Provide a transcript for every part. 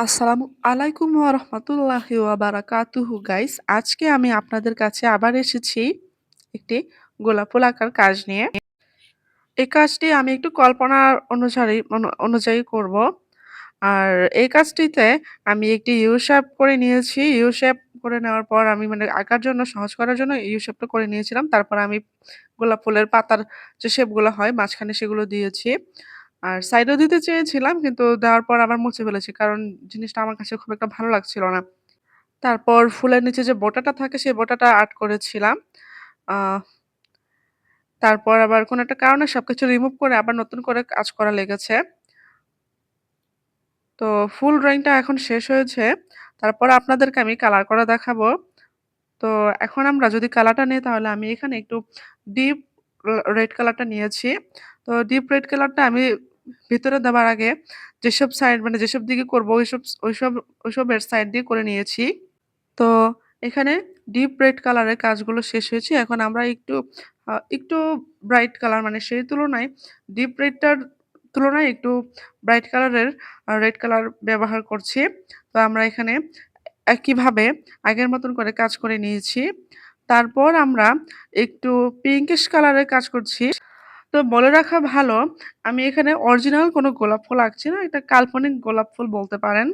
আসসালামু আলাইকুম রাহমাতুল্লাহি বারাকাতুহু গাইস। আজকে আমি আপনাদের কাছে আবার এসেছি একটি গোলাপ ফুল আঁকার কাজ নিয়ে। এই কাজটি আমি একটু কল্পনার অনুসারী অনুযায়ী করব। আর এই কাজটিতে আমি একটি ইউ শেপ করে নিয়েছি। ইউ শেপ করে নেওয়ার পর আমি মানে আঁকার জন্য, সহজ করার জন্য ইউ শেপটা করে নিয়েছিলাম। তারপর আমি গোলাপ ফুলের পাতার যে শেপগুলো হয়, মাঝখানে সেগুলো দিয়েছি। আর সাইডও দিতে চেয়েছিলাম, কিন্তু দেওয়ার পর আবার মুছে ফেলেছি। কারণ জিনিসটা আমার কাছে খুব একটা ভালো লাগছিল না। তারপর ফুলের নিচে যে বোটাটা থাকে, সেই বোটাটা আর্ট করেছিলাম। তারপর আবার কোনো একটা কারণে সবকিছু রিমুভ করে আবার নতুন করে কাজ করা লেগেছে। তো ফুল ড্রয়িংটা এখন শেষ হয়েছে। তারপর আপনাদেরকে আমি কালার করা দেখাবো। তো এখন আমরা যদি কালারটা নিই, তাহলে আমি এখানে একটু ডিপ রেড কালারটা নিয়েছি। তো ডিপ রেড কালারটা আমি ভিতরে দেওয়ার আগে যেসব সাইড মানে যেসব দিকে করব, ওইসব ওইসব, ওইসবের সাইড দিয়ে করে নিয়েছি। তো এখানে ডিপ রেড কালারের কাজগুলো শেষ হয়েছে। এখন আমরা একটু একটু ব্রাইট কালার মানে সেই তুলনায় ডিপ রেডটার তুলনায় একটু ব্রাইট কালারের রেড কালার ব্যবহার করছি। তো আমরা এখানে একইভাবে আগের মতন করে কাজ করে নিয়েছি। তারপর আমরা একটু পিঙ্কিশ কালারের কাজ করছি। তো বলে রাখা ভালো, আমি এখানে অরিজিনাল কোনো গোলাপ ফুল আঁকছি না। এটা কাল্পনিক গোলাপ ফুল বলতে পারেন।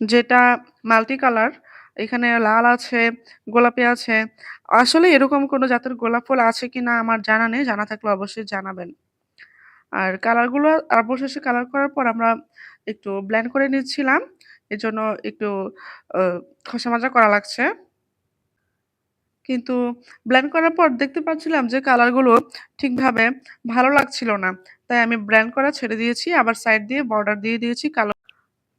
যেটা মাল্টি কালার। এখানে লাল আছে, গোলাপি আছে। আসলে এরকম কোনো জাতের গোলাপ ফুল আছে কিনা আমার জানা নেই। জানা থাকলে অবশ্যই জানাবেন। আর কালারগুলো অবশেষে কালার করার পর আমরা একটু ব্ল্যান্ড করে নিচ্ছিলাম। এজন্য একটু আ ঘষা-মাজা করা লাগছে। কিন্তু ব্লেন্ড করার পর দেখতে পাচ্ছিলাম যে কালারগুলো ঠিকভাবে ভালো লাগছিল না। তাই আমি ব্লেন্ড করা ছেড়ে দিয়েছি। আবার সাইড দিয়ে বর্ডার দিয়ে দিয়েছি কালো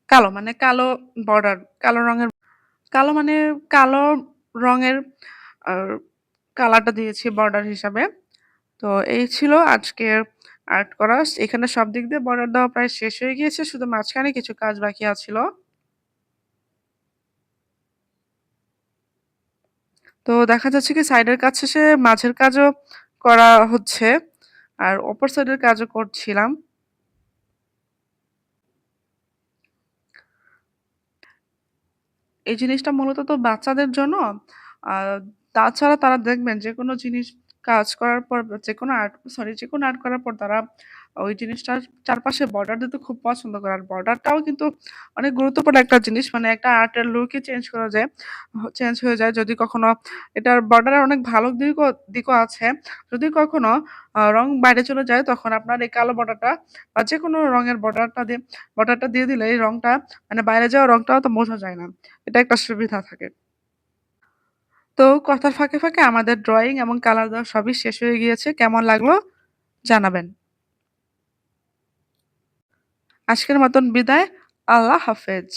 কালো মানে কালো বর্ডার, কালো রঙের কালো মানে কালো রঙের কালারটা দিয়েছি বর্ডার হিসাবে। তো এই ছিল আজকের আর্ট করা। এখানে সব দিক দিয়ে বর্ডার দেওয়া প্রায় শেষ হয়ে গিয়েছে। শুধু মাঝখানে কিছু কাজ বাকি আছিল। তো দেখা যাচ্ছে কি সাইডের কাজ শেষে মাঝের কাজও করা হচ্ছে। আর অপর সাইডের কাজও করছিলাম। এই জিনিসটা মূলত তো বাচ্চাদের জন্য। তাছাড়া তারা দেখবেন যেকোনো জিনিস কাজ করার পর যেকোনো আর্ট সরি যেকোনো আর্ট করার পর তারা ওই জিনিসটার চারপাশে বর্ডার দিতে খুব পছন্দ করে। আর বর্ডারটাও কিন্তু অনেক গুরুত্বপূর্ণ একটা জিনিস। মানে একটা আর্টের লুকই চেঞ্জ করা যায় চেঞ্জ হয়ে যায় যদি কখনো এটার বর্ডারের অনেক ভালো দিকও দিকও আছে। যদি কখনো রং বাইরে চলে যায় তখন আপনার এই কালো বর্ডারটা বা যে কোনো রঙের বর্ডারটা দিয়ে বর্ডারটা দিয়ে দিলে এই রংটা মানে বাইরে যাওয়া রংটাও তো বোঝা যায় না। এটা একটা সুবিধা থাকে। তো কথার ফাঁকে, ফাঁকে আমাদের ড্রয়িং এবং কালার দেওয়া সবই শেষ হয়ে গিয়েছে। কেমন লাগল জানাবেন। আজকের মতন বিদায়। আল্লাহ হাফেজ।